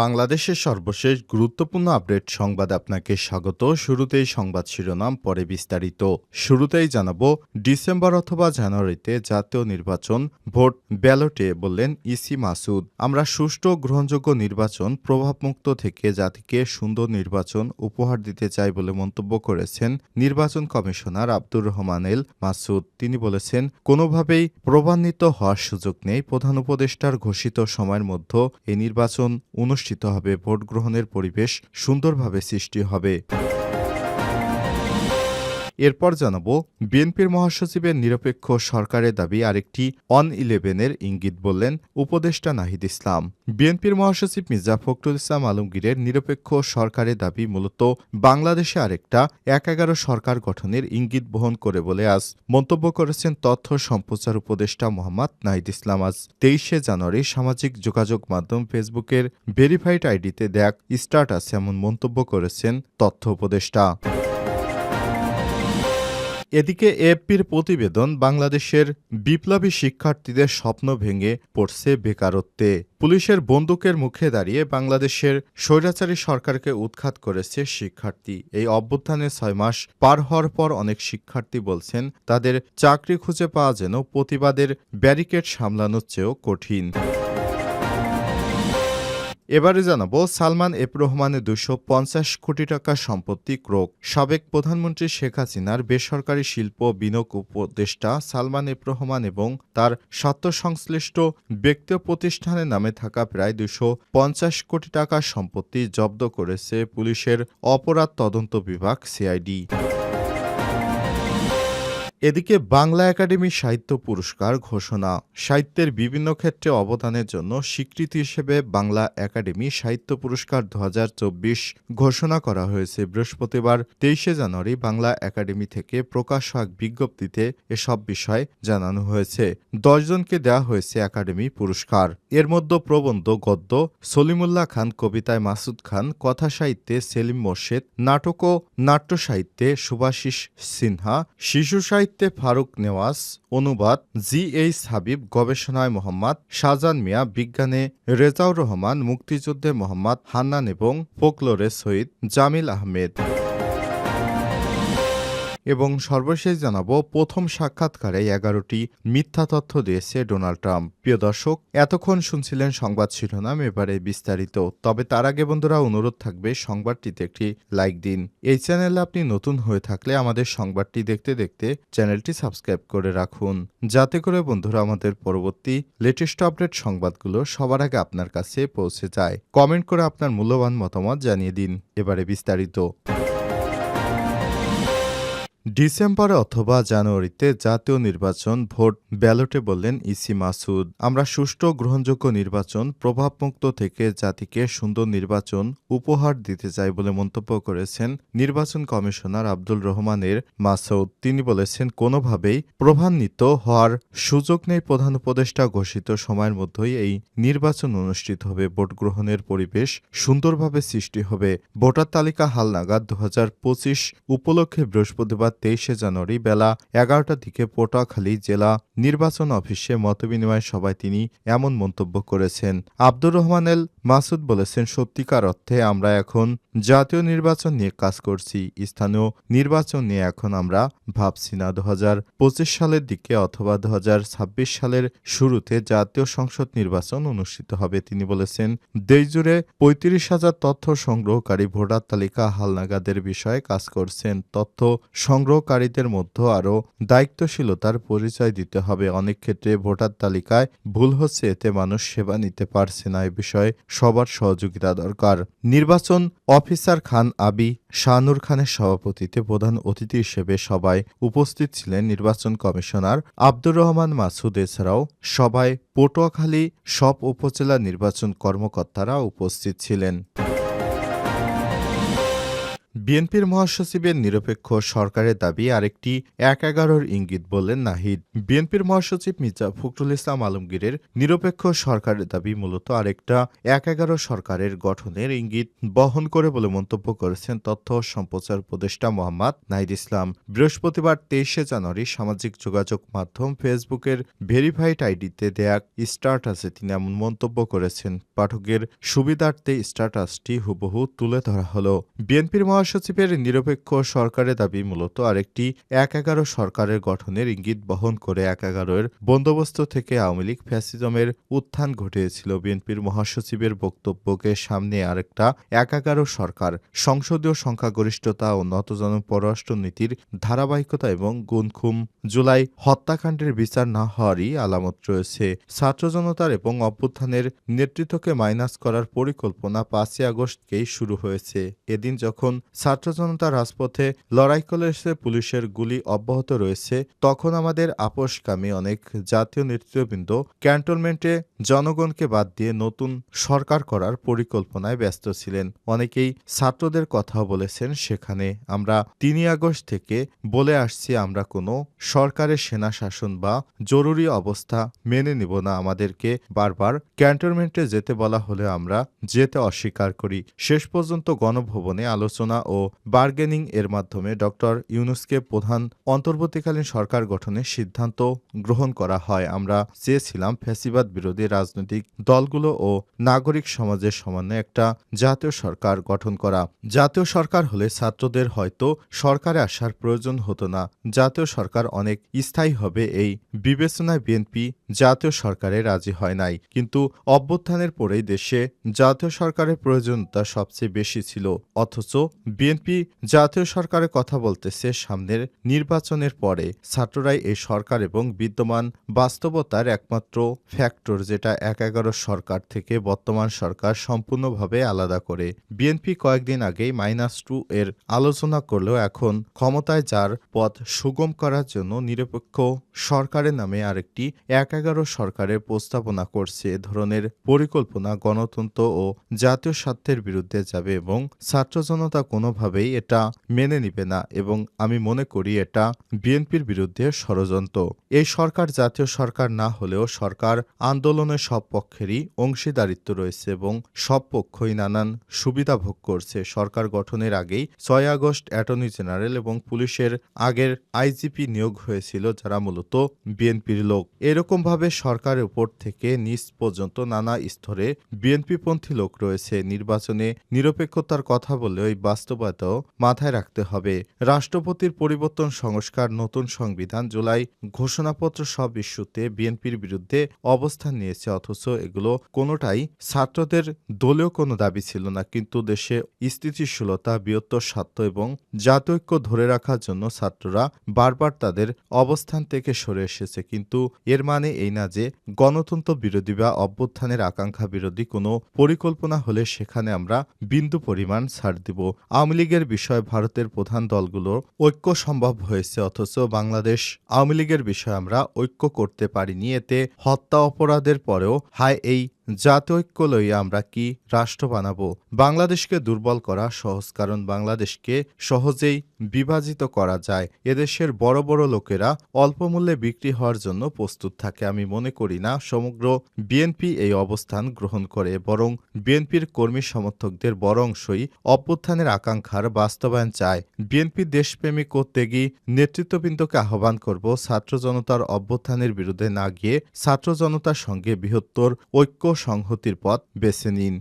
বাংলাদেশের সর্বশেষ গুরুত্বপূর্ণ আপডেট সংবাদ আপনাকে স্বাগত। শুরুতেই সংবাদ শিরোনাম, পরে বিস্তারিত। শুরুতেই জানাব, ডিসেম্বর অথবা জানুয়ারিতে জাতীয় নির্বাচন, ভোট ব্যালটে বললেন ইসি মাসুদ। আমরা সুষ্ঠু, গ্রহণযোগ্য নির্বাচন, প্রভাবমুক্ত থেকে জাতিকে সুন্দর নির্বাচন উপহার দিতে চাই বলে মন্তব্য করেছেন নির্বাচন কমিশনার আব্দুর রহমান এল মাসুদ। তিনি বলেছেন, কোনোভাবেই প্রভান্বিত হওয়ার সুযোগ নেই। প্রধান উপদেষ্টার ঘোষিত সময়ের মধ্যে এই নির্বাচন অনুষ্ঠিত হবে ভোট গ্রহণের পরিবেশ সুন্দরভাবে সৃষ্টি হবে। এরপর জানাব, বিএনপির মহাসচিবের নিরপেক্ষ সরকারের দাবি আরেকটি অন ইলেভেনের ইঙ্গিত বললেন উপদেষ্টা নাহিদ ইসলাম। বিএনপির মহাসচিব মির্জা ফখরুল ইসলাম আলমগীরের নিরপেক্ষ সরকারের দাবি মূলত বাংলাদেশে আরেকটা এক এগারো সরকার গঠনের ইঙ্গিত বহন করে বলে আজ মন্তব্য করেছেন তথ্য সম্প্রচার উপদেষ্টা মোহাম্মদ নাহিদ ইসলাম। আজ তেইশে জানুয়ারি সামাজিক যোগাযোগ মাধ্যম ফেসবুকের ভেরিফাইড আইডিতে দেখ স্টার্টাস এমন মন্তব্য করেছেন তথ্য উপদেষ্টা। এদিকে এএফপির প্রতিবেদন বাংলাদেশের বিপ্লবী শিক্ষার্থীদের স্বপ্ন ভেঙে পড়ছে বেকারত্বে। পুলিশের বন্দুকের মুখে দাঁড়িয়ে বাংলাদেশের স্বৈরাচারী সরকারকে উৎখাত করেছে শিক্ষার্থী। এই অভ্যুত্থানে ছয় মাস পার হওয়ার পর অনেক শিক্ষার্থী বলছেন, তাদের চাকরি খুঁজে পাওয়া যেন প্রতিবাদের ব্যারিকেড সামলানোর চেয়েও কঠিন। এবারে জানাব, সালমান এফ রহমানের দুশো পঞ্চাশ কোটি টাকা সম্পত্তি ক্রোক। সাবেক প্রধানমন্ত্রী শেখ হাসিনার বেসরকারি শিল্প বিনিয়োগ উপদেষ্টা সালমান এফ রহমান এবং তার স্বার্থ সংশ্লিষ্ট ব্যক্তি প্রতিষ্ঠানের নামে থাকা প্রায় দুশো পঞ্চাশ কোটি টাকা সম্পত্তি জব্দ করেছে পুলিশের অপরাধ তদন্ত বিভাগ সিআইডি। এদিকে বাংলা একাডেমি সাহিত্য পুরস্কার ঘোষণা। সাহিত্যের বিভিন্ন ক্ষেত্রে অবদানের জন্য স্বীকৃতি হিসেবে বাংলা একাডেমি সাহিত্য পুরস্কার দু হাজার চব্বিশ ঘোষণা করা হয়েছে। বৃহস্পতিবার তেইশে জানুয়ারি বাংলা একাডেমি থেকে প্রকাশ হওয়া বিজ্ঞপ্তিতে এসব বিষয় জানানো হয়েছে। দশজনকে দেওয়া হয়েছে একাডেমি পুরস্কার। এর মধ্যে প্রবন্ধ, গদ্য, সলিমুল্লাহ খান, কবিতায় মাসুদ খান, কথা সাহিত্যে সেলিম মোর্শেদ, নাটক ও নাট্য সাহিত্যে সুভাষিস সিনহা, শিশু সাহিত্যে ফারুক নেওয়াজ, অনুবাদ জি এইচ হাবিব, গবেষণায় মোহাম্মদ শাহজান মিয়া, বিজ্ঞানে রেজাউর রহমান, মুক্তিযুদ্ধে মোহাম্মদ হান্নান এবং ফোকলোরে সৈয়দ জামিল আহমেদ। এবং সর্বশেষ জানাব, প্রথম সাক্ষাৎকারে এগারোটি মিথ্যা তথ্য দিয়েছে ডোনাল্ড ট্রাম্প। প্রিয় দর্শক, এতক্ষণ শুনছিলেন সংবাদ শিরোনাম, এবারে বিস্তারিত। তবে তার আগে বন্ধুরা, অনুরোধ থাকবে, সংবাদটিতে একটি লাইক দিন। এই চ্যানেলে আপনি নতুন হয়ে থাকলে আমাদের সংবাদটি দেখতে দেখতে চ্যানেলটি সাবস্ক্রাইব করে রাখুন। যাতে করে বন্ধুরা, আমাদের পরবর্তী লেটেস্ট আপডেট সংবাদগুলো সবার আগে আপনার কাছে পৌঁছে যায়। কমেন্ট করে আপনার মূল্যবান মতামত জানিয়ে দিন। এবারে বিস্তারিত। ডিসেম্বরে অথবা জানুয়ারিতে জাতীয় নির্বাচন ভোট ব্যালটে বললেন ইসি মাসুদ। আমরা সুষ্ঠু গ্রহণযোগ্য নির্বাচন, প্রভাবমুক্ত থেকে জাতিকে সুন্দর নির্বাচন উপহার দিতে চাই বলে মন্তব্য করেছেন নির্বাচন কমিশনার আব্দুল রহমানের মাসুদ। তিনি বলেছেন, কোনোভাবেই প্রভান্বিত হওয়ার সুযোগ নেই। প্রধান উপদেষ্টা ঘোষিত সময়ের মধ্যেই এই নির্বাচন অনুষ্ঠিত হবে। ভোট গ্রহণের পরিবেশ সুন্দরভাবে সৃষ্টি হবে। ভোটার তালিকা হালনাগাদ। দু হাজার পঁচিশ উপলক্ষে বৃহস্পতিবার তেইশে জানুয়ারি বেলা এগারোটার দিকে পটুয়াখালী জেলা নির্বাচন অফিসে মতবিনিময় সভায় তিনি এমন মন্তব্য করেছেন। আব্দুর রহমান এল মাসুদ বলেছেন, সত্যিকার অর্থে আমরা এখন জাতীয় নির্বাচন নিয়ে কাজ করছি, স্থানীয় নির্বাচন নিয়ে এখন আমরা ভাবছি না। দু সালের দিকে অথবা দু হাজার ছাব্বিশ সালের শুরুতে জাতীয় সংসদ নির্বাচন অনুষ্ঠিত হবে। তিনি বলেছেন, দেশজুড়ে পঁয়ত্রিশ হাজার তথ্য সংগ্রহকারী ভোটার তালিকা হালনাগাদের বিষয়ে কাজ করছেন। তথ্য সংগ্রহকারীদের মধ্যে আরও দায়িত্বশীলতার পরিচয় দিতে হবে। অনেক ক্ষেত্রে ভোটার তালিকায় ভুল হচ্ছে, এতে মানুষ সেবা নিতে পারছে না। এ বিষয়ে সবার সহযোগিতা দরকার। নির্বাচন অফিসার খান আবি শাহনুর খানের সভাপতিতে প্রধান অতিথি হিসেবে সবাই উপস্থিত ছিলেন নির্বাচন কমিশনার আব্দুর রহমান মাসুদ। এছাড়াও সবাই পটুয়াখালী সব উপজেলা নির্বাচন কর্মকর্তারা উপস্থিত ছিলেন। বিএনপির মহাসচিবের নিরপেক্ষ সরকারের দাবি আরেকটি এক এগারোর ইঙ্গিত বললেন নাহিদ। বিএনপির মহাসচিব মির্জা ফখরুল ইসলাম আলমগীরের নিরপেক্ষ সরকারের দাবি মূলত আরেকটা এক এগারো সরকারের গঠনের ইঙ্গিত বহন করে বলে মন্তব্য করেছেন তথ্য সম্প্রচার উপদেষ্টা মোহাম্মদ নাহিদ ইসলাম। বৃহস্পতিবার তেইশে জানুয়ারি সামাজিক যোগাযোগ মাধ্যম ফেসবুকের ভেরিফাইড আইডিতে দেয়া স্ট্যাটাসে তিনি এমন মন্তব্য করেছেন, পাঠকের সুবিধার্থে স্ট্যাটাসটি হুবহু তুলে ধরা হলো। বিএনপির মহাসচিবের নিরপেক্ষ সরকারের দাবি মূলত আরেকটি এক এগারো সরকারের গঠনের ইঙ্গিত বহন করে এক এগারোর বন্দোবস্ত থেকে আওয়ামী লীগ ফ্যাসিজমের উত্থান ঘটিয়েছিল। বিএনপির মহাসচিবের বক্তব্যকে সামনে আরেকটা এক এগারো সরকার, সংসদীয় সংখ্যাগরিষ্ঠতা ও নতজন পররাষ্ট্রনীতির ধারাবাহিকতা এবং গুনখুম জুলাই হত্যাকাণ্ডের বিচার না হওয়ারই আলামত রয়েছে। ছাত্র জনতার এবং অভ্যুত্থানের নেতৃত্বকে মাইনাস করার পরিকল্পনা পাঁচই আগস্টকেই শুরু হয়েছে। এদিন যখন ছাত্র জনতা রাজপথে লড়াই করেছে পুলিশের গুলি অব্যাহত রয়েছে, তখন আমাদের আপোষকামী অনেক জাতীয় নেতৃত্ববৃন্দ ক্যান্টনমেন্টে জনগণকে বাদ দিয়ে নতুন সরকার করার পরিকল্পনায় ব্যস্ত ছিলেন। অনেকেই ছাত্রদের কথাও বলেছেন, সেখানে আমরা তিনই আগস্ট থেকে বলে আসছি, আমরা কোনো সরকারের সেনা শাসন বা জরুরি অবস্থা মেনে নিব না। আমাদেরকে বারবার ক্যান্টনমেন্টে যেতে বলা হলে আমরা যেতে অস্বীকার করি। শেষ পর্যন্ত গণভবনে আলোচনা ও বার্গেনিং এর মাধ্যমে ডক্টর ইউনুসকে প্রধান অন্তর্বর্তীকালীন সরকার গঠনের সিদ্ধান্ত গ্রহণ করা হয়। আমরা চেয়েছিলাম ফ্যাসিবাদ বিরোধী রাজনৈতিক দলগুলো ও নাগরিক সমাজের সমন্বয়ে একটা জাতীয় সরকার গঠন করা। জাতীয় সরকার হলে ছাত্রদের হয়তো সরকারে আসার প্রয়োজন হতো না। জাতীয় সরকার অনেক স্থায়ী হবে এই বিবেচনায় বিএনপি জাতীয় সরকারে রাজি হয় নাই। কিন্তু অভ্যুত্থানের পরেই দেশে জাতীয় সরকারের প্রয়োজনীয়তা সবচেয়ে বেশি ছিল। অথচ বিএনপি জাতীয় সরকারের কথা বলতেছে সামনের নির্বাচনের পরে। ছাত্ররাই এই সরকার এবং বিদ্যমান বাস্তবতার একমাত্র ফ্যাক্টর যেটা এক এগারো সরকার থেকে বর্তমান সরকার সম্পূর্ণভাবে আলাদা করে। বিএনপি কয়েকদিন আগেই মাইনাস টু এর আলোচনা করলেও এখন ক্ষমতায় যার পথ সুগম করার জন্য নিরপেক্ষ সরকারের নামে আরেকটি এক এগারো সরকারের প্রস্তাবনা করছে। এ ধরনের পরিকল্পনা গণতন্ত্র ও জাতীয় স্বার্থের বিরুদ্ধে যাবে এবং ছাত্র জনতা কোনোভাবেই এটা মেনে নিবে না এবং আমি মনে করি এটা বিএনপির বিরুদ্ধে ষড়যন্ত্র। এই সরকার জাতীয় সরকার না হলেও সরকার আন্দোলনের সব পক্ষেরই অংশীদারিত্ব রয়েছে এবং সব পক্ষই নানান সুবিধা ভোগ করছে। সরকার গঠনের আগেই ছয় আগস্ট অ্যাটর্নি জেনারেল এবং পুলিশের আগের আইজিপি নিয়োগ হয়েছিল, যারা মূলত বিএনপির লোক। এরকমভাবে সরকারের উপর থেকে নিচ পর্যন্ত নানা স্তরে বিএনপিপন্থী লোক রয়েছে। নির্বাচনে নিরপেক্ষতার কথা বলে ওই বাস্তবতাও মাথায় রাখতে হবে। রাষ্ট্রপতির পরিবর্তন সংস্কার নতুন সংবিধান জুলাই ঘোষণাপত্র সব ইস্যুতে বিএনপির বিরুদ্ধে অবস্থান নিয়েছে, অথচ এগুলো কোনোটাই ছাত্রদের দলীয় কোনো দাবি ছিল না। কিন্তু দেশে স্থিতিশীলতা, বৃহত্তর স্বার্থ এবং জাতৈক্য ধরে রাখার জন্য ছাত্ররা বারবার তাদের অবস্থান থেকে সরে এসেছে। কিন্তু এর মানে এই না যে গণতন্ত্র বিরোধী বা অভ্যুত্থানের আকাঙ্ক্ষা বিরোধী কোনো পরিকল্পনা হলে সেখানে আমরা বিন্দু পরিমাণ ছাড় দিব। আওয়ামী লীগের বিষয়ে ভারতের প্রধান দলগুলো ঐক্য সম্ভব হয়েছে, অথচ বাংলাদেশ আওয়ামী লীগের বিষয়ে আমরা ঐক্য করতে পারিনি। এতে হত্যা অপরাধের পরেও হায় এই জাতীয় ঐক্য লইয়া আমরা কি রাষ্ট্র বানাবো? বাংলাদেশকে দুর্বল করা সহজ, কারণ বাংলাদেশকে সহজেই বিভাজিত করা যায়। এদেশের বড় বড় লোকেরা অল্প মূল্যে বিক্রি হওয়ার জন্য প্রস্তুত থাকে। আমি মনে করি না সমগ্র বিএনপি এই অবস্থান গ্রহণ করে, বরং বিএনপির কর্মী সমর্থকদের বড় অংশই অভ্যুত্থানের আকাঙ্ক্ষার বাস্তবায়ন চায়। বিএনপি দেশপ্রেমিক ও ত্যাগী নেতৃত্ববৃন্দকে আহ্বান করব, ছাত্র জনতার অভ্যুত্থানের বিরুদ্ধে না গিয়ে ছাত্র জনতার সঙ্গে বৃহত্তর ঐক্য সংহতির পথ বেছে নিন।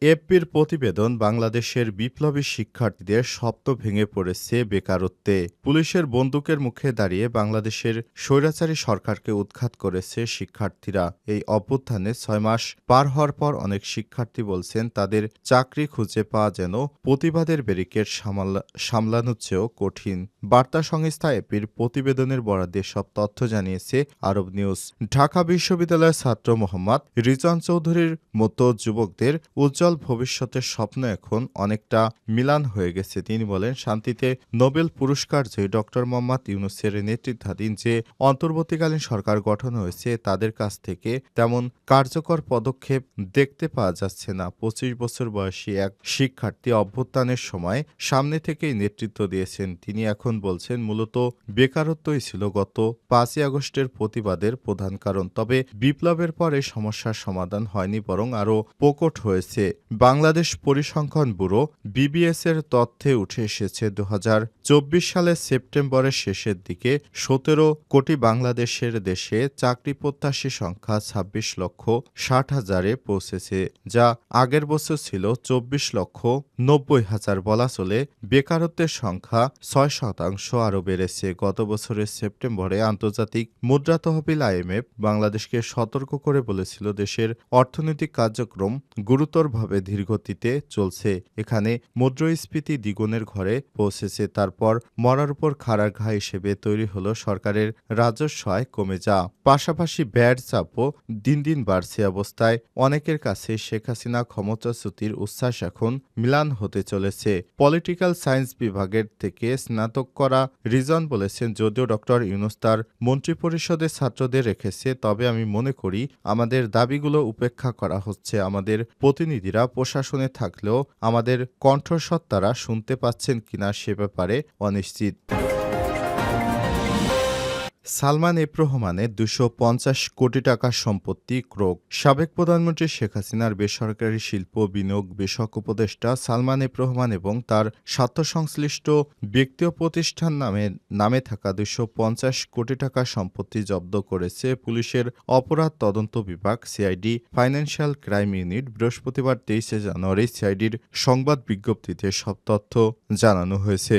এপির প্রতিবেদন বাংলাদেশের বিপ্লবী শিক্ষার্থীদের স্বপ্ন ভেঙে পড়েছে বেকারত্বে। পুলিশের বন্দুকের মুখে দাঁড়িয়ে বাংলাদেশের স্বৈরাচারী সরকারকে উৎখাত করেছে শিক্ষার্থীরা। এই অভ্যুত্থানে ছয় মাস পার হওয়ার পর অনেক শিক্ষার্থী বলছেন, তাদের চাকরি খুঁজে পাওয়া যেন প্রতিবাদের ব্যারিকেড সামাল- সামলানোর চেয়েও কঠিন। বার্তা সংস্থা এপির প্রতিবেদনের বরাদ্দে সব তথ্য জানিয়েছে আরব নিউজ। ঢাকা বিশ্ববিদ্যালয়ের ছাত্র মোহাম্মদ রিজন চৌধুরীর মতো যুবকদের উজ্জ্বল উজ্জ্বল ভবিষ্যতের স্বপ্ন এখন অনেকটা মিলান হয়ে গেছে। তিনি বলেন, শান্তিতে নোবেল পুরস্কার জয়ী ডক্টর মোহাম্মদ ইউনুসের নেতৃত্বাধীন যে অন্তর্বর্তীকালীন সরকার গঠন হয়েছে, তাদের কাছ থেকে তেমন কার্যকর পদক্ষেপ দেখতে পাওয়া যাচ্ছে না। পঁচিশ বছর বয়সী এক শিক্ষার্থী অভ্যুত্থানের সময় সামনে থেকেই নেতৃত্ব দিয়েছেন। তিনি এখন বলছেন, মূলত বেকারত্বই ছিল গত পাঁচই আগস্টের প্রতিবাদের প্রধান কারণ। তবে বিপ্লবের পর সমস্যার সমাধান হয়নি, বরং আরও প্রকট হয়েছে। বাংলাদেশ পরিসংখ্যান ব্যুরো বিবিএস এর তথ্যে উঠে এসেছে দু সালের সেপ্টেম্বরের শেষের দিকে সতেরো কোটি বাংলাদেশের দেশে চাকরি প্রত্যাশী সংখ্যা ছাব্বিশ লক্ষ ষাট হাজারে পৌঁছেছে, যা আগের বছর ছিল চব্বিশ লক্ষ নব্বই হাজার বলা চলে। বেকারত্বের সংখ্যা ছয় শতাংশ আরও বেড়েছে। গত বছরের সেপ্টেম্বরে আন্তর্জাতিক মুদ্রা তহবিল আইএমএফ বাংলাদেশকে সতর্ক করে বলেছিল, দেশের অর্থনৈতিক কার্যক্রম গুরুতরভাবে ধীরগতিতে চলছে। এখানে মুদ্রাস্ফীতি দ্বিগুণের ঘরে পৌঁছেছে, তারপর মরার উপর খাড়ার ঘা হিসেবে তৈরি হলো সরকারের রাজস্ব আয় কমে যা। পাশাপাশি ব্যাড চাপও দিন দিন বাড়ছে অবস্থায়। অনেকের কাছে শেখ হাসিনা ক্ষমতাচ্যুতির উচ্ছ্বাস এখন মিলান হতে চলেছে। পলিটিক্যাল সায়েন্স বিভাগের থেকে স্নাতক করা রিজন বলেছেন, যদিও ডক্টর ইউনুস তার মন্ত্রিপরিষদের ছাত্রদের রেখেছে, তবে আমি মনে করি আমাদের দাবিগুলো উপেক্ষা করা হচ্ছে। আমাদের প্রতিনিধিরা প্রশাসনে থাকলেও আমাদের কণ্ঠস্বর তারা শুনতে পাচ্ছেন কিনা সে ব্যাপারে অনিশ্চিত। সালমান এফ রহমানের দুশো পঞ্চাশ কোটি টাকার সম্পত্তি ক্রোক। সাবেক প্রধানমন্ত্রী শেখ হাসিনার বেসরকারি শিল্প বিনিয়োগ বিষয়ক উপদেষ্টা সালমান এফ রহমান এবং তার স্বার্থসংশ্লিষ্ট ব্যক্তি ও প্রতিষ্ঠান নামে নামে থাকা দুশো পঞ্চাশ কোটি টাকা সম্পত্তি জব্দ করেছে পুলিশের অপরাধ তদন্ত বিভাগ সিআইডি ফাইন্যান্সিয়াল ক্রাইম ইউনিট বৃহস্পতিবার তেইশে জানুয়ারি সিআইডির সংবাদ বিজ্ঞপ্তিতে সব তথ্য জানানো হয়েছে।